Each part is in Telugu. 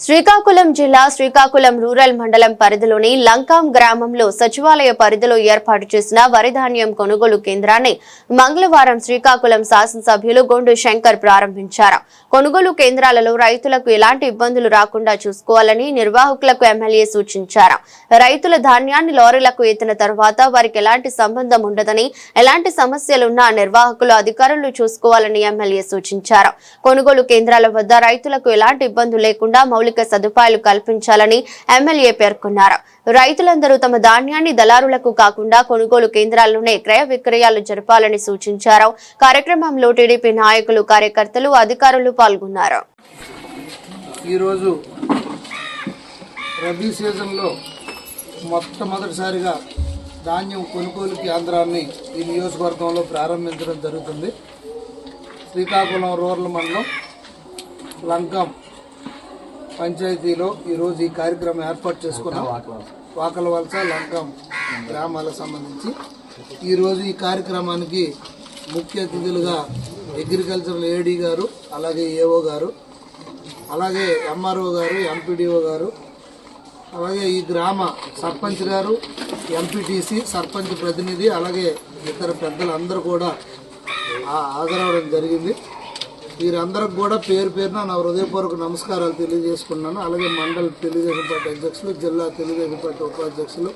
శ్రీకాకుళం జిల్లా శ్రీకాకుళం రూరల్ మండలం పరిధిలోని లంకాం గ్రామంలో సచివాలయ పరిధిలో ఏర్పాటు చేసిన వరి ధాన్యం కొనుగోలు కేంద్రాన్ని మంగళవారం శ్రీకాకుళం శాసనసభ్యులు గొండు శంకర్ ప్రారంభించారు. కొనుగోలు కేంద్రాలలో రైతులకు ఎలాంటి ఇబ్బందులు రాకుండా చూసుకోవాలని నిర్వాహకులకు ఎమ్మెల్యే సూచించారు. రైతుల ధాన్యాన్ని లారీలకు ఎత్తిన తర్వాత వారికి ఎలాంటి సంబంధం ఉండదని ఎలాంటి సమస్యలున్నా నిర్వాహకులు అధికారులు చూసుకోవాలని ఎమ్మెల్యే సూచించారు. కొనుగోలు కేంద్రాల వద్ద రైతులకు ఎలాంటి ఇబ్బందులు లేకుండా మౌలిక సదుపాయాలు కల్పించాలని ఎమ్మెల్యే పేర్కొన్నారు. రైతులందరూ తమ ధాన్యాన్ని దళారులకు కాకుండా కొనుగోలు కేంద్రాల్లోనే క్రయ విక్రయాలు జరపాలని సూచించారు. కార్యక్రమంలో టీడీపీ నాయకులు కార్యకర్తలు అధికారులు పాల్గొన్నారు. ఈరోజు రబీ సీజన్లో మొట్టమొదటిసారిగా ధాన్యం కొనుగోలు కేంద్రాన్ని ఈ నియోజకవర్గంలో ప్రారంభించడం జరుగుతుంది. శ్రీకాకుళం రూరల్ మండలం లంకం. పంచాయతీలో ఈరోజు ఈ కార్యక్రమం ఏర్పాటు చేసుకున్నాం. వాకల వలస లంకం గ్రామాలకు సంబంధించి. ఈరోజు ఈ కార్యక్రమానికి ముఖ్య అతిథులుగా అగ్రికల్చరల్ ఏడీ గారు అలాగే ఏఓ గారు అలాగే ఎంఆర్ఓ గారు ఎంపీడీఓ గారు అలాగే ఈ గ్రామ సర్పంచ్ గారు ఎంపీటీసీ సర్పంచ్ ప్రతినిధి అలాగే ఇతర పెద్దలందరూ కూడా ఆ- హాజరవడం జరిగింది. వీరందరికి కూడా పేరు పేరున నా హృదయపూర్వక నమస్కారాలు తెలియజేసుకున్నాను. అలాగే మండల తెలుగుదేశం పార్టీ అధ్యక్షులు జిల్లా తెలుగుదేశం పార్టీ ఉపాధ్యక్షులు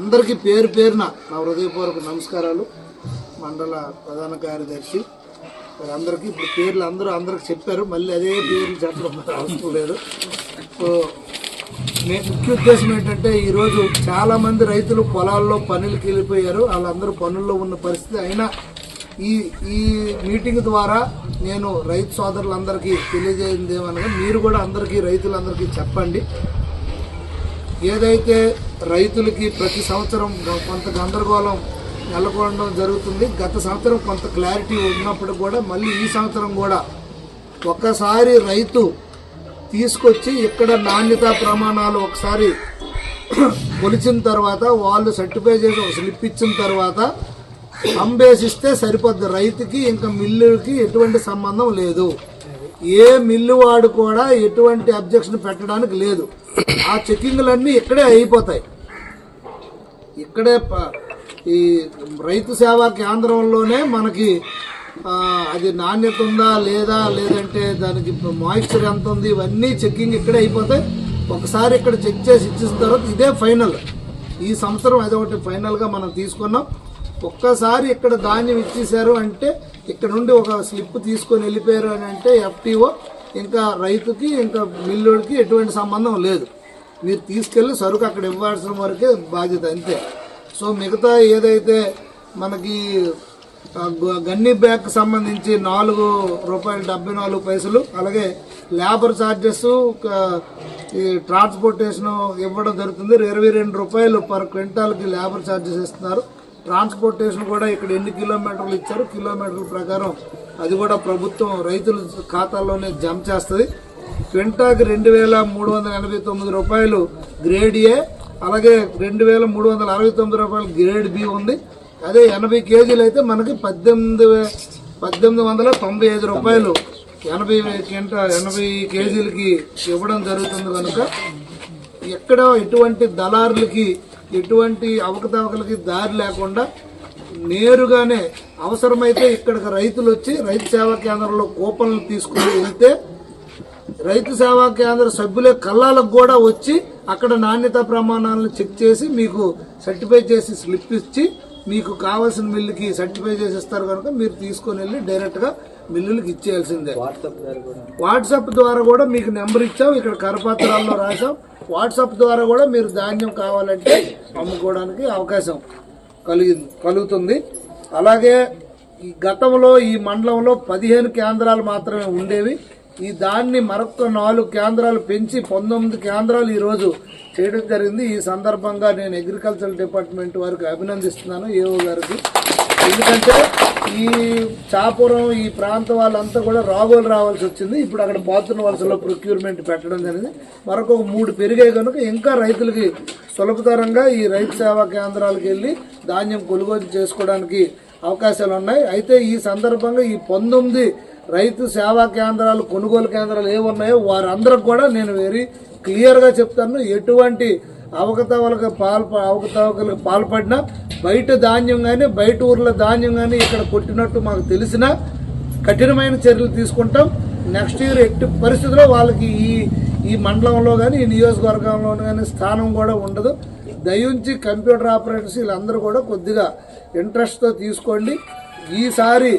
అందరికీ పేరు పేరున నా హృదయపూర్వక నమస్కారాలు. మండల ప్రధాన కార్యదర్శి అందరికీ ఇప్పుడు పేర్లు అందరూ అందరికి చెప్పారు. మళ్ళీ అదే పేర్లు చెప్పడం అవసరం లేదు. సో నేను ముఖ్య ఉద్దేశం ఏంటంటే ఈరోజు చాలామంది రైతులు పొలాల్లో పనులకి వెళ్ళిపోయారు. వాళ్ళందరూ పనుల్లో ఉన్న పరిస్థితి అయినా ఈ ఈ మీటింగ్ ద్వారా నేను రైతు సోదరులందరికీ తెలియజేయండి ఏమనగా మీరు కూడా అందరికీ రైతులందరికీ చెప్పండి. ఏదైతే రైతులకి ప్రతి సంవత్సరం కొంత గందరగోళం నెలకొనడం జరుగుతుంది గత సంవత్సరం కొంత క్లారిటీ ఉన్నప్పుడు కూడా మళ్ళీ ఈ సంవత్సరం కూడా ఒక్కసారి రైతు తీసుకొచ్చి ఇక్కడ నాణ్యతా ప్రమాణాలు ఒకసారి కొలిచిన తర్వాత వాళ్ళు సర్టిఫై చేసి ఒక స్లిప్ ఇచ్చిన తర్వాత అంబేసిస్తే సరిపోద్ది. రైతుకి ఇంకా మిల్లుకి ఎటువంటి సంబంధం లేదు. ఏ మిల్లు వాడు కూడా ఎటువంటి అబ్జెక్షన్ పెట్టడానికి లేదు. ఆ చెక్కింగ్లన్నీ ఇక్కడే అయిపోతాయి. ఇక్కడే ప- ఈ రైతు సేవా కేంద్రంలోనే మనకి అది నాణ్యత ఉందా లేదా లేదంటే దానికి మాయిశ్చర్ ఎంత ఉంది ఇవన్నీ చెక్కింగ్ ఇక్కడే అయిపోతాయి. ఒకసారి ఇక్కడ చెక్ చేసి ఇచ్చిన తర్వాత ఇదే ఫైనల్. ఈ సంవత్సరం అదొకటి ఫైనల్గా మనం తీసుకున్నాం. ఒక్కసారి ఇక్కడ ధాన్యం ఇచ్చేసారు అంటే ఇక్కడ నుండి ఒక స్లిప్ తీసుకొని వెళ్ళిపోయారు అని అంటే ఎఫ్టీఓ ఇంకా రైతుకి ఇంకా మిల్లుడికి ఎటువంటి సంబంధం లేదు. మీరు తీసుకెళ్ళి సరుకు అక్కడ ఇవ్వాల్సిన వరకే బాధ్యత అంతే. సో మిగతా ఏదైతే మనకి గ- గన్ని బ్యాగ్ సంబంధించి నాలుగు రూపాయలు డెబ్బై నాలుగు పైసలు అలాగే లేబర్ ఛార్జెస్ ఈ ట్రాన్స్పోర్టేషన్ ఇవ్వడం జరుగుతుంది. ఇరవై రెండు రూపాయలు పర్ క్వింటాల్కి లేబర్ ఛార్జెస్ ఇస్తున్నారు. ట్రాన్స్పోర్టేషన్ కూడా ఇక్కడ ఎన్ని కిలోమీటర్లు ఇచ్చారు? కిలోమీటర్ల ప్రకారం అది కూడా ప్రభుత్వం రైతుల ఖాతాల్లోనే జమ చేస్తుంది. క్వింటాకి రెండు వేల మూడు వందల ఎనభై తొమ్మిది రూపాయలు గ్రేడ్ ఏ అలాగే రెండు వేల మూడు వందల అరవై తొమ్మిది రూపాయలు గ్రేడ్ బి ఉంది. అదే ఎనభై కేజీలు అయితే మనకి పద్దెనిమిది పద్దెనిమిది వందల తొంభై ఐదు రూపాయలు ఎనభై క్వింట ఎనభై కేజీలకి ఇవ్వడం జరుగుతుంది కనుక ఎక్కడ ఎటువంటి దళారులకి ఎటువంటి అవకతవకలకి దారి లేకుండా నేరుగానే అవసరమైతే ఇక్కడికి రైతులు వచ్చి రైతు సేవా కేంద్రంలో కూపన్లు తీసుకుని వెళ్తే రైతు సేవా కేంద్ర సభ్యులే కళ్ళాలకు కూడా వచ్చి అక్కడ నాణ్యత ప్రమాణాలను చెక్ చేసి మీకు సర్టిఫై చేసి స్లిప్ ఇచ్చి మీకు కావాల్సిన మిల్లుకి సర్టిఫై చేసి ఇస్తారు కనుక మీరు తీసుకొని వెళ్ళి డైరెక్ట్గా మిల్లులకి ఇచ్చేయాల్సిందే. వాట్సాప్ ద్వారా కూడా. మీకు నెంబర్ ఇచ్చాం. ఇక్కడ కరపత్రాల్లో రాసాం వాట్సాప్ ద్వారా కూడా మీరు ధాన్యం కావాలంటే అమ్ముకోవడానికి అవకాశం కలిగింది కలుగుతుంది. అలాగే ఈ గతంలో ఈ మండలంలో పదిహేను కేంద్రాలు మాత్రమే ఉండేవి. ఈ దాన్ని మరొక నాలుగు కేంద్రాలు పెంచి పంతొమ్మిది కేంద్రాలు ఈరోజు చేయడం జరిగింది. ఈ సందర్భంగా నేను అగ్రికల్చర్ డిపార్ట్మెంట్ వారికి అభినందిస్తున్నాను ఏఓ గారికి. ఎందుకంటే ఈ చాపురం ఈ ప్రాంత వాళ్ళంతా కూడా రాగోలు రావాల్సి వచ్చింది. ఇప్పుడు అక్కడ బాతున్న వలసలో ప్రొక్యూర్మెంట్ పెట్టడం జరిగింది. మరొక మూడు పెరిగాయి కనుక ఇంకా రైతులకి సులభతరంగా ఈ రైతు సేవా కేంద్రాలకు వెళ్ళి ధాన్యం కొనుగోలు చేసుకోవడానికి అవకాశాలు ఉన్నాయి. అయితే ఈ సందర్భంగా ఈ పంతొమ్మిది రైతు సేవా కేంద్రాలు కొనుగోలు కేంద్రాలు ఏమున్నాయో వారందరికి కూడా నేను వెరీ క్లియర్గా చెప్తాను. ఎటువంటి అవకతవలకు పాల్ అవకతవకలకు పాల్పడినా బయట ధాన్యం కానీ బయట ఊర్ల ధాన్యం కానీ ఇక్కడ కొట్టినట్టు మాకు తెలిసిన కఠినమైన చర్యలు తీసుకుంటాం. నెక్స్ట్ ఇయర్ ఎట్టి పరిస్థితుల్లో వాళ్ళకి ఈ ఈ మండలంలో కానీ ఈ నియోజకవర్గంలో కానీ స్థానం కూడా ఉండదు. దయించి కంప్యూటర్ ఆపరేటర్స్ వీళ్ళందరూ కూడా కొద్దిగా ఇంట్రెస్ట్తో తీసుకోండి. ఈసారి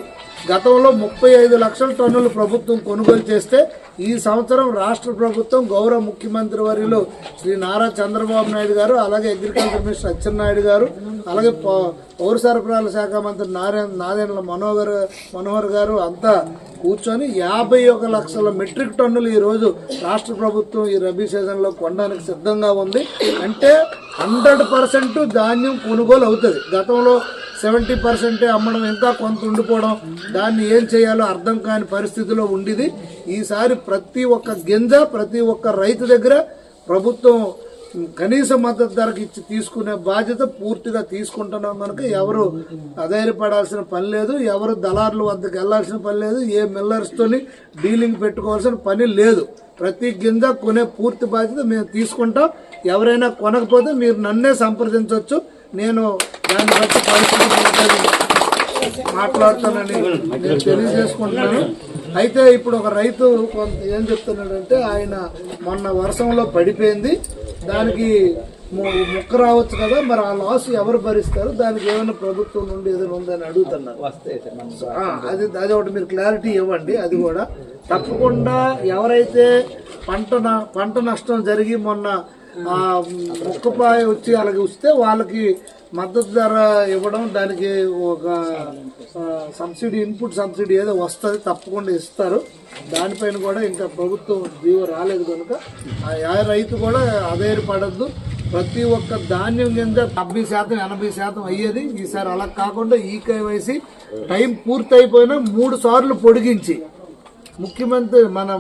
గతంలో ముప్పై ఐదు లక్షల టన్నులు ప్రభుత్వం కొనుగోలు చేస్తే ఈ సంవత్సరం రాష్ట్ర ప్రభుత్వం గౌరవ ముఖ్యమంత్రి వర్యులు శ్రీ నారా చంద్రబాబు నాయుడు గారు అలాగే అగ్రికల్చర్ మినిస్టర్ అచ్చెన్నాయుడు గారు అలాగే పౌ- పౌర సరఫరాల శాఖ మంత్రి నారాయణ నారాయణ మనోహర్ మనోహర్ గారు అంతా కూర్చొని యాభై ఒక లక్షల మెట్రిక్ టన్నులు ఈరోజు రాష్ట్ర ప్రభుత్వం ఈ రబీ సీజన్లో కొనడానికి సిద్ధంగా ఉంది. అంటే హండ్రెడ్ పర్సెంట్ ధాన్యం కొనుగోలు అవుతుంది. గతంలో సెవెంటీ పర్సెంటే అమ్మడం ఇంకా కొంత ఉండిపోవడం దాన్ని ఏం చేయాలో అర్థం కాని పరిస్థితిలో ఉండిది. ఈసారి ప్రతి ఒక్క గింజ ప్రతి ఒక్క రైతు దగ్గర ప్రభుత్వం కనీస మద్దతు ధరకు ఇచ్చి తీసుకునే బాధ్యత పూర్తిగా తీసుకుంటున్నాం కనుక ఎవరు అధైర్యపడాల్సిన పని లేదు ఎవరు దళారుల వద్దకు వెళ్ళాల్సిన పని లేదు ఏ మిల్లర్స్తోని డీలింగ్ పెట్టుకోవాల్సిన పని లేదు. ప్రతి గింజ కొనే పూర్తి బాధ్యత మేము తీసుకుంటాం. ఎవరైనా కొనకపోతే మీరు నన్నే సంప్రదించవచ్చు. నేను దాన్ని బట్టి పరిస్థితి మాట్లాడతానని నేను తెలియజేసుకుంటున్నాను. అయితే ఇప్పుడు ఒక రైతు కొంత ఏం చెప్తున్నాడంటే ఆయన మొన్న వర్షంలో పడిపోయింది. దానికి ము- ముక్క రావచ్చు కదా మరి ఆ లాస్ ఎవరు భరిస్తారు? దానికి ఏమైనా ప్రభుత్వం నుండి ఏదైనా ఉందని అడుగుతున్నారు. అది అది ఒకటి మీరు క్లారిటీ ఇవ్వండి అది కూడా. తప్పకుండా ఎవరైతే పంట న- పంట నష్టం జరిగి మొన్న ముక్కుపాయ వచ్చి అలాగే వస్తే వాళ్ళకి మద్దతు ధర ఇవ్వడం దానికి ఒక సబ్సిడీ ఇన్పుట్ సబ్సిడీ ఏదో వస్తుంది తప్పకుండా ఇస్తారు. దానిపైన కూడా ఇంకా ప్రభుత్వం జీవో రాలేదు కనుక ఆ యా రైతు కూడా అధైర్యపడద్దు ప్రతి ఒక్క ధాన్యం కింద డెబ్బై శాతం ఎనభై శాతం అయ్యేది. ఈసారి అలా కాకుండా ఈ కేవైసీ టైం పూర్తయిపోయినా మూడు సార్లు పొడిగించి ముఖ్యమంత్రి మన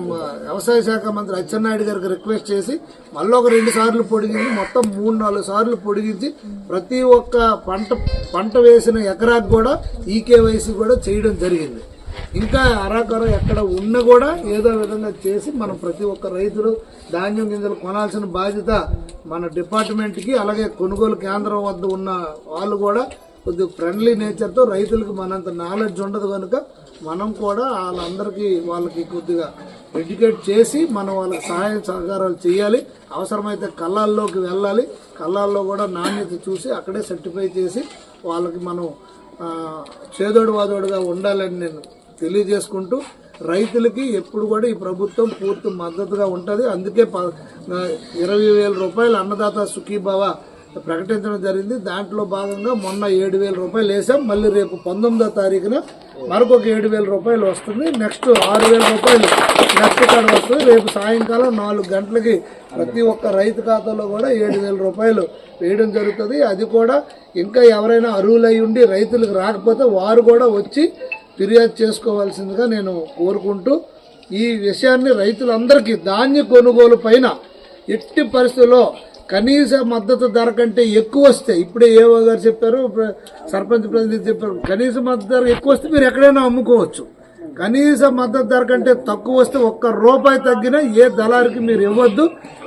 వ్యవసాయ శాఖ మంత్రి అచ్చెన్నాయుడు గారికి రిక్వెస్ట్ చేసి మళ్ళీ ఒక రెండు సార్లు పొడిగించి మొత్తం మూడు నాలుగు సార్లు పొడిగించి ప్రతి ఒక్క పంట పంట వేసిన ఎకరాకు కూడా ఈకేవైసీ కూడా చేయడం జరిగింది. ఇంకా అరాకరం ఎక్కడ ఉన్నా కూడా ఏదో విధంగా చేసి మనం ప్రతి ఒక్క రైతులు ధాన్యం గింజలు కొనాల్సిన బాధ్యత మన డిపార్ట్మెంట్కి అలాగే కొనుగోలు కేంద్రం వద్ద ఉన్న వాళ్ళు కూడా కొద్దిగా ఫ్రెండ్లీ నేచర్తో రైతులకు మనంత నాలెడ్జ్ ఉండదు కనుక మనం కూడా వాళ్ళందరికీ వాళ్ళకి కొద్దిగా ఎడ్యుకేట్ చేసి మనం వాళ్ళకి సహాయ సహకారాలు చేయాలి. అవసరమైతే కళ్ళాల్లోకి వెళ్ళాలి. కళ్ళాల్లో కూడా నాణ్యత చూసి అక్కడే సర్టిఫై చేసి వాళ్ళకి మనం చేదోడు వాదోడుగా ఉండాలని నేను తెలియజేసుకుంటూ రైతులకి ఎప్పుడు కూడా ఈ ప్రభుత్వం పూర్తి మద్దతుగా ఉంటుంది. అందుకే ప ఇరవై వేల రూపాయలు అన్నదాత సుఖీభావ ప్రకటించడం జరిగింది. దాంట్లో భాగంగా మొన్న ఏడు వేల రూపాయలు వేసాం. మళ్ళీ రేపు పంతొమ్మిదో తారీఖున మరొక ఏడు వేల రూపాయలు వస్తుంది. నెక్స్ట్ ఆరు వేల రూపాయలు నెక్స్ట్ కార్డు వస్తుంది. రేపు సాయంకాలం నాలుగు గంటలకి ప్రతి ఒక్క రైతు ఖాతాలో కూడా ఏడు వేల రూపాయలు వేయడం జరుగుతుంది. అది కూడా ఇంకా ఎవరైనా అర్హులై ఉండి రైతులకు రాకపోతే వారు కూడా వచ్చి ఫిర్యాదు చేసుకోవాల్సిందిగా నేను కోరుకుంటూ ఈ విషయాన్ని రైతులందరికీ ధాన్య కొనుగోలు పైన ఎట్టి పరిస్థితుల్లో కనీస మద్దతు ధర కంటే ఎక్కువ వస్తే ఇప్పుడే ఏవో గారు చెప్పారు సర్పంచ్ ప్రతినిధి చెప్పారు కనీస మద్దతు ధర ఎక్కువ వస్తే మీరు ఎక్కడైనా అమ్ముకోవచ్చు. కనీస మద్దతు ధర కంటే తక్కువ వస్తే ఒక్క రూపాయి తగ్గినా ఏ దళారికి మీరు ఇవ్వద్దు.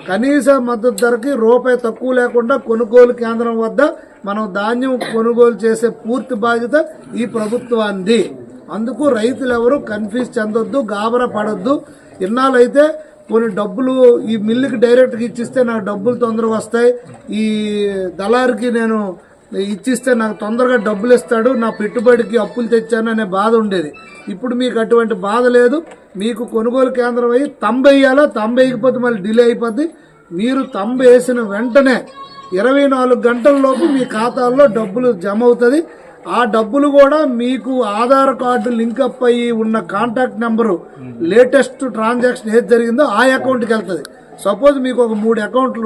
కనీస మద్దతు ధరకి రూపాయి తక్కువ లేకుండా కొనుగోలు కేంద్రం వద్ద మనం ధాన్యం కొనుగోలు చేసే పూర్తి బాధ్యత ఈ ప్రభుత్వాన్ని అందుకు రైతులు ఎవరు కన్ఫ్యూజ్ చెందొద్దు గాబరా పడొద్దు. ఇన్నాళ్ళైతే కొన్ని డబ్బులు ఈ మిల్లుకి డైరెక్ట్గా ఇచ్చిస్తే నాకు డబ్బులు తొందరగా వస్తాయి. ఈ దళారికి నేను ఇచ్చిస్తే నాకు తొందరగా డబ్బులు ఇస్తాడు. నా పెట్టుబడికి అప్పులు తెచ్చాను అనే బాధ ఉండేది. ఇప్పుడు మీకు అటువంటి బాధ లేదు. మీకు కొనుగోలు కేంద్రం అయ్యి తంబ వేయాలా? తంబ వేయకపోతే మళ్ళీ డిలే అయిపోద్ది. మీరు తంబ వేసిన వెంటనే ఇరవై నాలుగు గంటల లోపు మీ ఖాతాల్లో డబ్బులు జమ అవుతుంది. ఆ డబ్బులు కూడా మీకు ఆధార్ కార్డు లింక్ అప్ అయ్యి ఉన్న కాంటాక్ట్ నెంబరు లేటెస్ట్ ట్రాన్సాక్షన్ ఏది జరిగిందో ఆ అకౌంట్కి వెళ్తుంది. సపోజ్ మీకు ఒక మూడు అకౌంట్లు